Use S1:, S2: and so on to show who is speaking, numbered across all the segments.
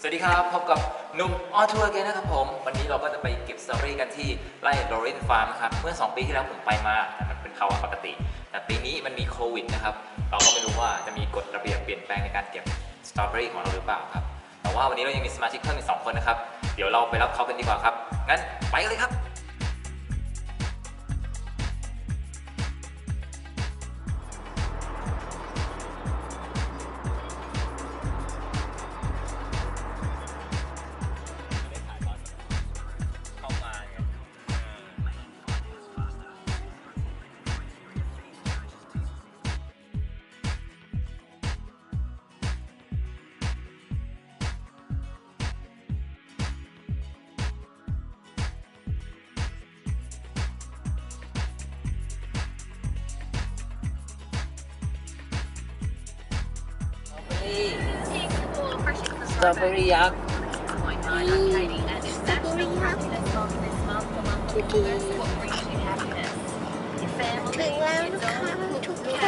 S1: สวัสดีครับ พบกับหนุ่มออทัวร์เกนนะครับผม วันนี้เราก็จะไปเก็บสตรอเบอรี่กันที่ไร่โรรินฟาร์มนะครับ เมื่อ 2 ปีที่แล้วผมไปมา แต่มันเป็นภาวะปกติ แต่ปีนี้มันมีโควิดนะครับ เราก็ไม่รู้ว่าจะมีกฎระเบียบเปลี่ยนแปลงในการเก็บสตรอเบอรี่ของเราหรือเปล่าครับ แต่ว่าวันนี้เรายังมีสมาชิกเพิ่มอีกสองคนนะครับ เดี๋ยวเราไปรับเขากันดีกว่าครับ งั้นไปกันเลยครับ
S2: สตรอเบอรี่ยักษ์
S3: ถึงแล้วนะคะทุกคน
S1: ค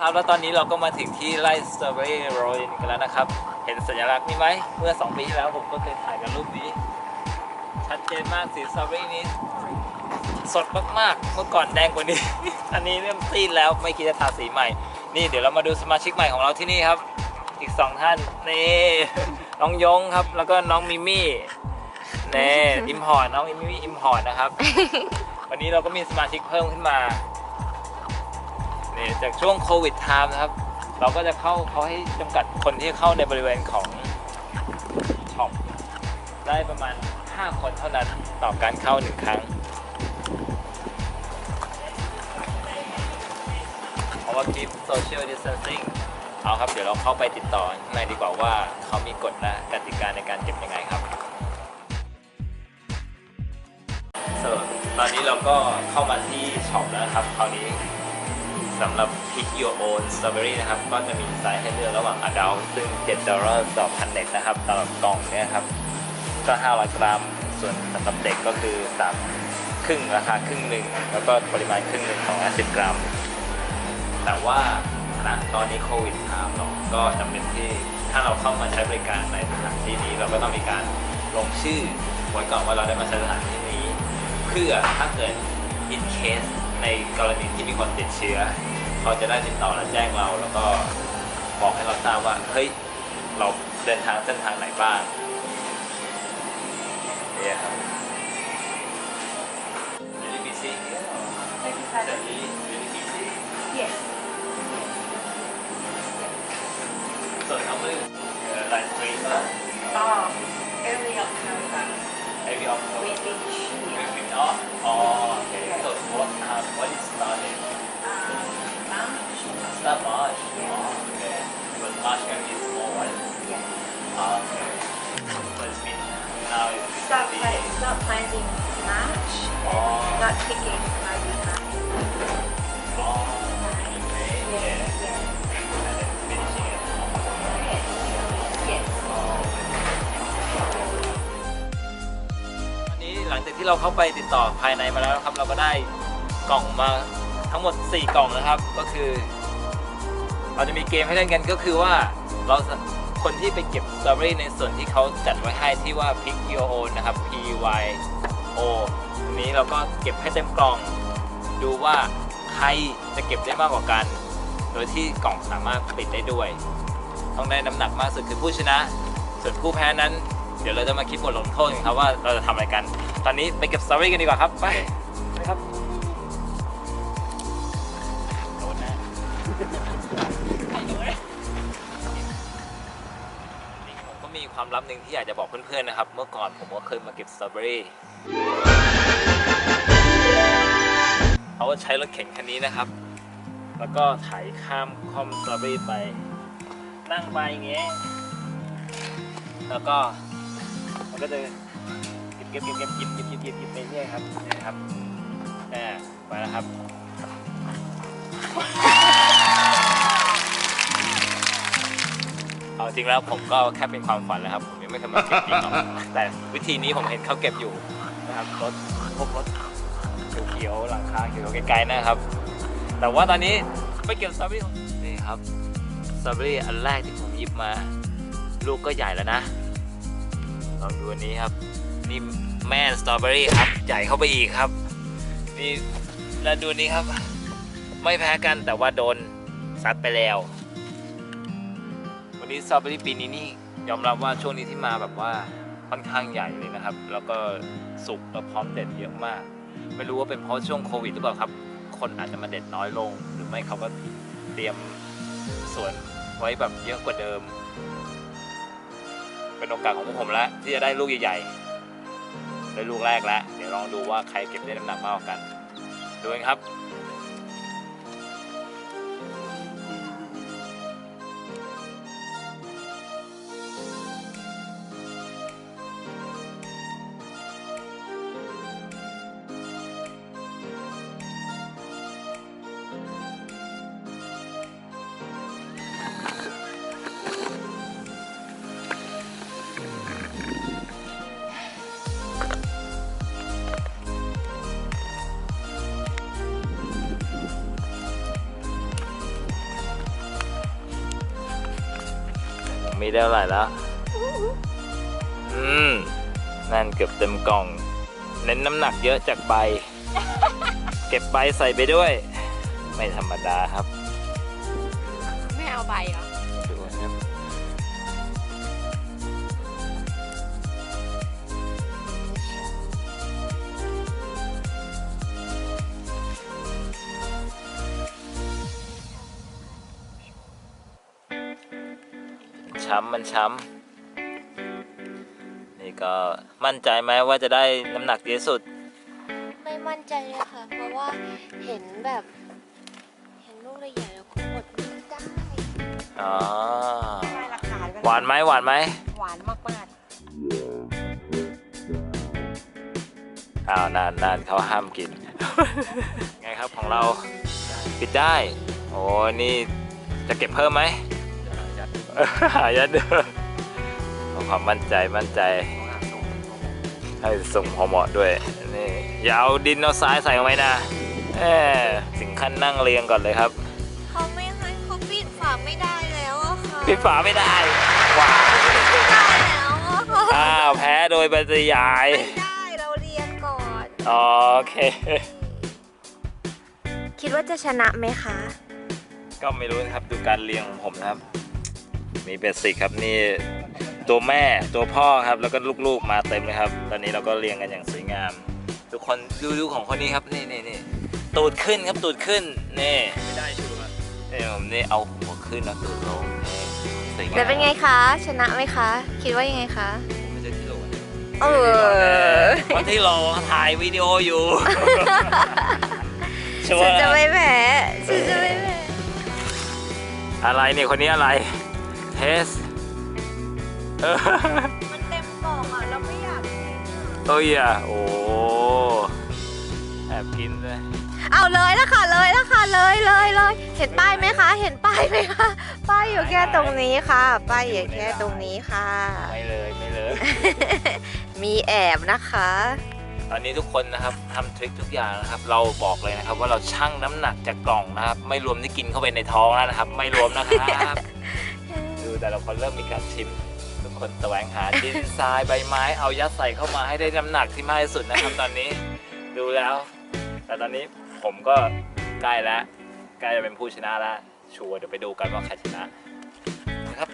S1: รับแล้วตอนนี้เราก็มาถึงที่ไร่สตรอเบอรี่โรยกันแล้วนะครับ เห็นสัญลักษณ์นี้ไหม เมื่อ 2 ปีที่แล้วผมก็เคยถ่ายกันรูปนี้ ชัดเจนมากสีสตรอเบอรี่นี้ สดมากๆ เมื่อก่อนแดงกว่านี้ อันนี้เริ่มซีดแล้วไม่คิดจะทาสีใหม่ นี่เดี๋ยวเรามาดูสมาชิกใหม่ของเราที่นี่ครับ อีก2ท่านนี่น้องยงครับ แล้วก็น้องมิมี่เน่อิมพอร์ตน้องมิมี่อิมพอร์ตนะครับ วันนี้เราก็มีสมาชิกเพิ่มขึ้นมานี่จากช่วงโควิดไทม์นะครับ เราก็จะเข้าเขาให้จำกัดคนที่เข้าในบริเวณของช็อปได้ประมาณ 5 คนเท่านั้นต่อการเข้าหนึ่งครั้ง ราะว่าคลิปโซเชียลดิส a ท c ซิ่งเอาครับ เดี๋ยวเราเข้าไปติดต่อข้างในดีกว่าว่าเขามีกฎและกติกาในการเก็บยังไงครับ so, ตอนนี้เราก็เข้ามาที่ช็อปแล้วครับ คราวนี้สำหรับ Pick Your Own Strawberry นะครับ ก็จะมีไซส์ให้เลือกระหว่าง Adult ซึ่ง7ดอลลาร์ต่อพันเน็ตนะครับสำหรับกล่องเนี่ยครับ ก็500กรัม ส่วนสำหรับเด็กก็คือสามครึ่งราคาครึ่งหนึ่งแล้วก็ปริมาณครึ่งหนึ่งของ50กรัม แต่ว่าณตอนนี้โควิดครับเราก็จำเป็นที่ถ้าเราเข้ามาใช้บริการในสถานที่นี้ เราก็ต้องมีการลงชื่อไว้ก่อนว่าเราได้มาใช้สถานที่นี้ เพื่อถ้าเกิด in case ในกรณีที่มีคนติดเชื้อเขาจะได้ติดต่อและแจ้งเรา แล้วก็บอกให้เราทราบว่าเฮ้ยเราเดินทางเส้นทางไหนบ้างเนี่ยครับ ที่เราเข้าไปติดต่อภายในมาแล้วนะครับ เราก็ได้กล่องมาทั้งหมด 4 กล่องนะครับ ก็คือ เราจะมีเกมให้เล่นกันก็คือว่าเราคนที่ไปเก็บสตรอเบอรี่ในส่วนที่เขาจัดไว้ให้ที่ว่า Pick Your Own นะครับ P Y O อันนี้เราก็เก็บให้เต็มกล่อง ดูว่าใครจะเก็บได้มากกว่ากัน โดยที่กล่องสามารถปิดได้ด้วย ต้องได้น้ำหนักมากสุดคือผู้ชนะ ส่วนผู้แพ้นั้น เดี๋ยวเราจะมาคิดบทลงโทษกันครับว่าเราจะทำอะไรกัน ตอนนี้ไปเก็บสตรอเบอรี่กันดีกว่าครับไปไปครับโดนแน่นี่ผมก็มีความลับหนึ่งที่อยากจะบอกเพื่อนๆนะครับ เมื่อก่อนผมก็เคยมาเก็บสตรอเบอรี่เขาก็ใช้รถเข็นคันนี้นะครับ แล้วก็ไถข้ามคอมสตรอเบอรี่ไป นั่งไปอย่างเงี้ยแล้วก็มันก็จะ เก็บเก็บเก็บเก็บหยิบหยิบหยิบหยิบหยิบไปเรื่อยครับนี่นะครับแน่ไปแล้วครับเอาจริงแล้วผมก็แค่เป็นความฝันแหละครับผมยังไม่เคยมาเก็บจริงหรอกแต่วิธีนี้ผมเห็นเขาเก็บอยู่นะครับรถพวกรถเขียวๆหลังคาเขียวๆไกลๆนะครับ แต่ว่าตอนนี้ไปเก็บสตรอเบอรี่นี่ครับสตรอเบอรี่อันแรกที่ผมหยิบมา ลูกก็ใหญ่แล้วนะลองดูอันนี้ครับ นี่แม่สตรอเบอรี่ครับ ใหญ่เข้าไปอีกครับ นี่แล้วดูนี้ครับ ไม่แพ้กันแต่ว่าโดนซัดไปแล้ว วันนี้สตรอเบอรี่ปีนี้นี่ยอมรับว่าช่วงนี้ที่มาแบบว่าค่อนข้างใหญ่เลยนะครับ แล้วก็สุกและพร้อมเด็ดเยอะมาก ไม่รู้ว่าเป็นเพราะช่วงโควิดหรือเปล่าครับ คนอาจจะมาเด็ดน้อยลง หรือไม่เขาก็เตรียมสวนไว้แบบเยอะกว่าเดิม เป็นโอกาสของพวกผมแล้วที่จะได้ลูกใหญ่ๆ ได้ลูกแรกแล้ว เดี๋ยวลองดูว่าใครเก็บได้น้ำหนักมากกว่ากัน ดูกันครับ มีได้เท่าไหร่แล้ว อืม นั่นเกือบเต็มกล่อง เน้นน้ำหนักเยอะจากใบ เก็บใบใส่ไปด้วย ไม่ธรรมดาครับ ช้ำมันช้ำนี่ก็มั่นใจไหมว่าจะได้น้ำหนักดีที่สุด
S2: ไม่มั่นใจเลยค่ะ เพราะว่าเห็นแบบ เห็นลูกใหญ่ๆแล้วก็อดไม่ได้
S1: อ๋อ
S3: ได้ราคา
S1: หวานไหมหวานไหม
S3: หวานมากมาก
S1: อ้าวนานนานเขาห้ามกิน ไงครับของเราปิดได้ โอ้นี่จะเก็บเพิ่มไหมหา ยัดเดิมเอาความมั่นใจมั่นใจให้ส่งพอเหมาะด้วยนี่อย่าเอาดินเอาทรายใส่ลงไปนะเออถึงขั้นนั่งเรียงก่อนเลยครับ
S2: เขาไม่ให้เขาปิดฝาไม่ได้แล้วอะค่ะ
S1: ปิดฝาไม่ได้ว้าว
S2: ไม่ได้แล้วอะค่ะ
S1: อ้าวแพ้โดยปริยาย
S2: ไม่ได้เราเรียนก่อน
S1: อ๋อโอเค
S2: คิดว่าจะชนะไหมคะ
S1: ก็ไม่รู้นะครับดูการเรียงของผมนะครับ มีเบสิกครับนี่ตัวแม่ตัวพ่อครับแล้วก็ลูกๆมาเต็มเลยครับ ตอนนี้เราก็เรียงกันอย่างสวยงาม ทุกคนดูดูของคนนี้ครับนี่นี่นี่ตูดขึ้นครับตูดขึ้นนี่ไม่ได้ชัวร์นี่ผมนี่เอาหัวขึ้นแล้วตูดลงนี่สวยงาม
S2: แต่เป็นไงคะ ชนะไหมคะ คิดว่ายังไงคะ
S1: ไม่ใช่ที่โหลนะ
S2: เออ
S1: วันที่เราถ่ายวิดีโออยู่ชัว
S2: ฉัน
S1: ร์
S2: จะไม่แพ้ฉันจะไม่แพ้
S1: อะไรเนี่ยคนนี้อะไรเทสเออ
S2: มันเต็มกล่องอะเราไม่อยากกิน
S1: โอ้ยอะโอ้แอบกินเลย
S2: เอาเลยละค่ะเลยละค่ะเลยเลยเลยเห็นป้ายไหมคะ เห็นป้ายไหมคะป้ายอยู่แค่ตรงนี้ค่ะป้ายอยู่แค่ตรงนี้ค่ะ
S1: ไม่เลยไม่เลย
S2: มีแอบนะคะ
S1: ตอนนี้ทุกคนนะครับทำทริคทุกอย่างนะครับ เราบอกเลยนะครับ ว่าเราชั่งน้ำหนักจากกล่องนะครับ ไม่รวมที่กินเข้าไปในท้องแล้วนะครับ ไม่รวมนะครับดู แต่ละคนเริ่มมีการชิม ทุกคนแสวงหาดินทรายใบไม้เอายัดใส่เข้ามาให้ได้น้ำหนักที่มากที่สุดนะครับตอนนี้ดูแล้ว แต่ตอนนี้ผมก็ใกล้แล้วใกล้จะเป็นผู้ชนะแล้วชัวร์เดี๋ยวไปดูกันว่าใครชนะนะครับ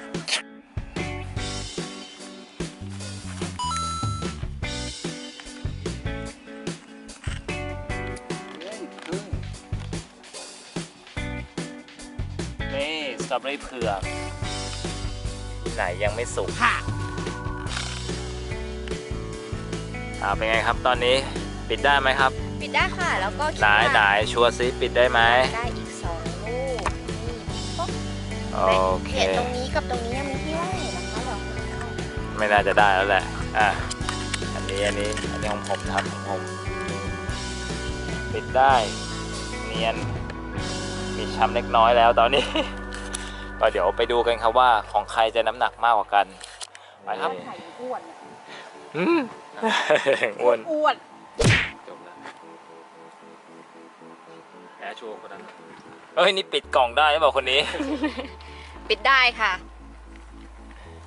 S1: นี่สตรอเบอรี่เผือก ไหนยังไม่สุกอ่าเป็นไงครับตอนนี้ปิดได้ไหมครับ
S2: ปิดได้ค่ะ แล้วก็
S1: ไหนไหนชัวร์ซิปิดได้ไหม
S2: ได้อีกสองลูกนี่ปุ๊บ
S1: โอเค
S2: เห็นตรงนี้กับตรงนี้ยังมีที่ว่างอยู่นะคะเหรอ
S1: ไม่น่าจะได้แล้วแหละ อะ อันนี้อันนี้อันนี้ของผมครับของผม ปิดได้ เนียน มีช้ำเล็กน้อยแล้วตอนนี้ ก็เดี๋ยวไปดูกันครับว่าของใครจะน้ำหนักมากกว่ากันไปครับ
S3: ไข่อ้วน
S1: อืมอ้วน
S3: อ้วน
S1: จบแล้วแพ้ชัวร์คนนั้นเอ้ยนี่ปิดกล่องได้หรือเปล่าคนนี้
S2: ปิดได้ค่ะ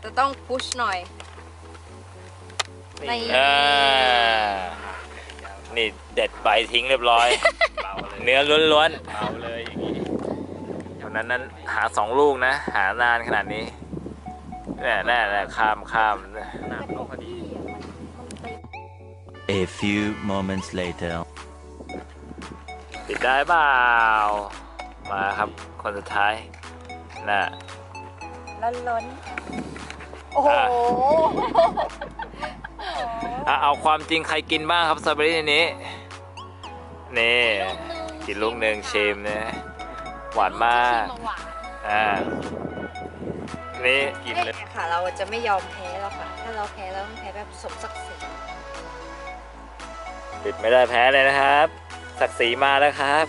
S3: จะต้องพุชหน่อยไม่
S1: อ่านี่เด็ดใบทิ้งเรียบร้อย เนื้อล้วนๆเบาเลยอย่างนี้ เท่านั้นนั้นหาสองลูกนะ หานานขนาดนี้แน่แน่แน่ข้ามข้าม
S4: A few moments later.
S1: ปิดได้เปล่ามาครับคนสุดท้ายน่ะ
S3: ล้นล้นโอ้โห
S1: อะเอาความจริงใครกินบ้างครับสตรอเบอรี่ในนี้นี่กินลูกหนึ่งชิมนะ หวานมาก
S3: หวาน
S1: อ่านี่กินเลย
S2: เนี่ยค่ะ เราจะไม่ยอมแพ้แล้วค่ะ ถ้าเราแพ้เราต้องแพ้แบบสมศักดิ์ศรี
S1: ปิดไม่ได้แพ้เลยนะครับ ศักดิ์ศรีมาแล้วครับ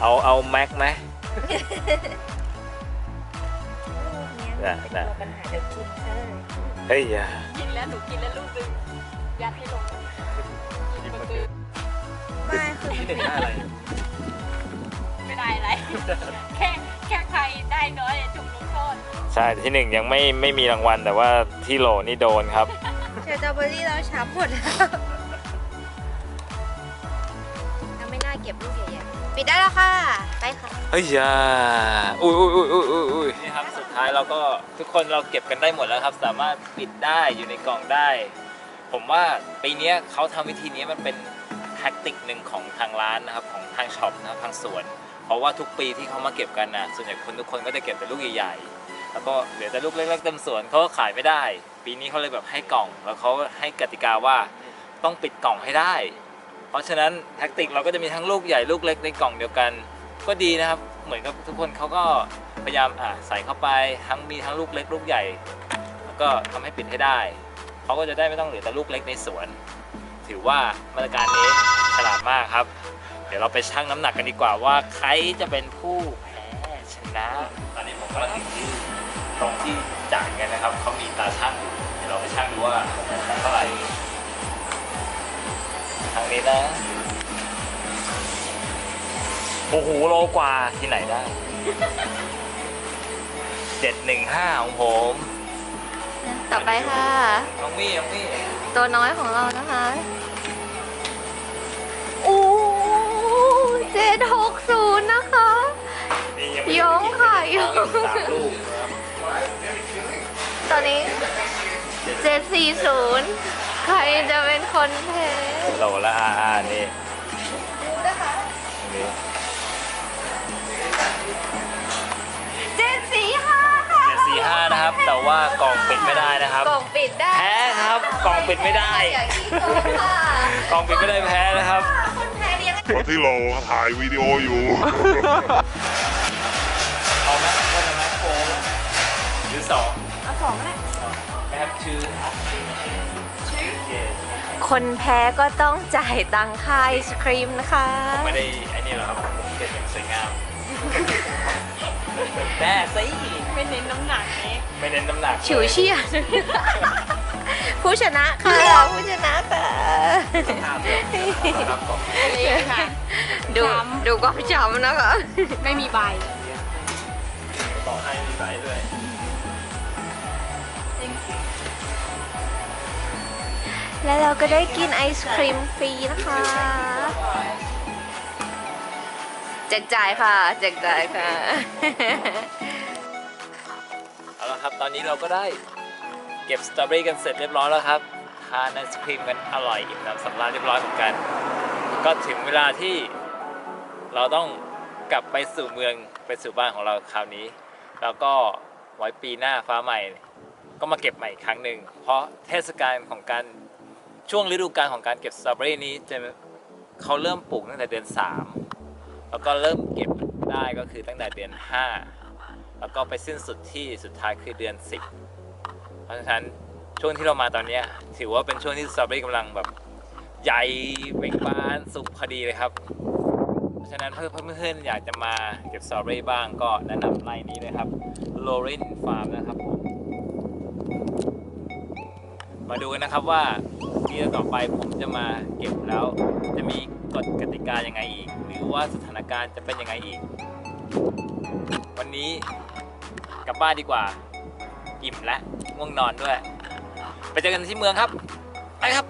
S1: เอาเอาแม็กไหมน่ะน่ะ
S2: ปัญหาเดี๋ยวกินเออ
S1: เฮ้ยอย่า
S3: กินแล้วหนูกินแล้วลูกนึงยัดให้ลงมันคือ
S2: ไม่คือมันเป็น
S3: ไม่ได้อะไร แค่แค่ใครได้น้อยถูกลงโทษ
S1: ใช่ที่หนึ่งยังไม่ไม่มีรางวัลแต่ว่าที่โหลนี่โดนครับ
S2: สตรอเบอรี่เราช้ำหมดแล้วถ้าไม่น่าเก็บลูกใหญ่ๆปิดได้แล้วค่ะ ไปค่ะ
S1: เฮ้ยอย่าอุ้ยอุ้ยอุ้ยอุ้ยอุ้ยอุ้ยนี่ครับสุดท้ายเราก็ทุกคนเราเก็บกันได้หมดแล้วครับ สามารถปิดได้อยู่ในกล่องได้ ผมว่าปีเนี้ยเขาทำวิธีนี้มันเป็น แท็กติกหนึ่งของทางร้านนะครับของทางช็อปนะครับทางสวน เพราะว่าทุกปีที่เขามาเก็บกันนะส่วนใหญ่คนทุกคนก็จะเก็บแต่ลูกใหญ่ๆแล้วก็เหลือแต่ลูกเล็กๆเต็มสวนเขาก็ขายไม่ได้ ปีนี้เขาเลยแบบให้กล่อง แล้วเขาให้กติกาว่าต้องปิดกล่องให้ได้ เพราะฉะนั้นแท็กติกเราก็จะมีทั้งลูกใหญ่ลูกเล็กในกล่องเดียวกัน ก็ดีนะครับเหมือนกับทุกคนเขาก็พยายามอะใส่เข้าไปทั้งมีทั้งลูกเล็กลูกใหญ่ แล้วก็ทำให้ปิดให้ได้เขาก็จะได้ไม่ต้องเหลือแต่ลูกเล็กในสวน ถือว่ามาตรการนี้ฉลาดมากครับ เดี๋ยวเราไปชั่งน้ำหนักกันดีกว่าว่าใครจะเป็นผู้แพ้ชนะ ตอนนี้ผมกำลังถึงที่ตรงที่จ่ายกันนะครับเขามีตาช่างอยู่เดี๋ยวเราไปชั่งดูว่าเท่าไหร่ทางนี้นะโอ้โหโลกว่าที่ไหนได้เจ็ดหนึ่งห้าของผม
S2: ต่อไปค่ะ
S1: น้องมี่น้องมี่
S2: ตัวน้อยของเรานะคะ เจ็ดหกศูนย์นะคะ
S1: นี่ยังไม่
S2: ยงค่ะยง
S1: สามลูกนะครับ
S2: ตอนนี้เจ็ดสี่ศูนย์ใครจะเป็นคนแพ้
S1: โลละอ่าอ่านี่นี่
S2: เจ็ดสี่ห้าค่ะ
S1: เจ็ดสี่ห้านะครับ แต่ว่ากล่องปิดไม่ได้นะครับ
S2: กล่องปิดได้
S1: แพ้ครับกล่องปิดไม่ได้
S2: อย่างที่โกงค่ะ
S1: กล่องปิดไม่ได้แพ้นะครับ
S5: ราะที่เราถ่ายวิดีโออยู่
S1: เอาไหมว่าจะไหมโฟมหรือสอง
S3: เอาสองก็ได้
S1: ไม่ครับชื่อชื่อเย
S2: คนแพ้ก็ต้องจ่ายตังค่าไอศครีมนะคะ
S1: ผมไม่ได้ไอ้นี่หรอกครับผมเก็บอย่างสวยงามแน่สิ
S3: ไม่เน้นน้ำหนักนี้
S1: ไม่เน้นน้ำหนัก
S2: ฉิวเฉียด ผู้ชนะค่ะผู้ชนะค่ะ
S1: ครับผม
S3: เลยค่ะ
S2: ดูดูก็จำนะคะ
S3: ไม่มีใบ
S1: ต่อให้มีไซส์ด้วย
S2: แล้วเราก็ได้กินไอศครีมฟรีนะคะแจกจ่ายค่ะแจกจ่ายค่ะ
S1: เอาละครับ ตอนนี้เราก็ได้เก็บสตรอเบอรี่กันเสร็จเรียบร้อยแล้วครับทานไอศครีมกันอร่อยอิ่มน้ำสำราญเรียบร้อยเหมือนกัน ก็ถึงเวลาที่เราต้องกลับไปสู่เมืองไปสู่บ้านของเราคราวนี้ แล้วก็ไว้ปีหน้าฟ้าใหม่ ก็มาเก็บใหม่อีกครั้งหนึ่งเพราะเทศกาลของการช่วงฤดูกาลของการเก็บสตรอเบอรี่นี้จะเขาเริ่มปลูกตั้งแต่เดือน 3 แล้วก็เริ่มเก็บได้ก็คือตั้งแต่เดือน 5 แล้วก็ไปสิ้นสุดที่สุดท้ายคือเดือน 10 ราะฉะนั้นช่วงที่เรามาตอนเนี้ยถือว่าเป็นช่วงที่สตรอเบอรี่กำลังแบบใหญ่เบ่งบานสุกพอดีเลยครับเพราะฉะนั้นเพื่อนเพื่อนๆอยากจะมาเก็บสตรอเบอรี่บ้างก็แนะนำไลน์นี้เลยครับ Lorin Farm นะครับผมมาดูกันนะครับว่าปีต่อไปผมจะมาเก็บแล้ว จะมีกฎกติกายังไงอีก หรือว่าสถานการณ์จะเป็นยังไงอีก วันนี้กลับบ้านดีกว่า อิ่มแล้ว ง่วงนอนด้วย ไปเจอกันที่เมืองครับ ไปครับ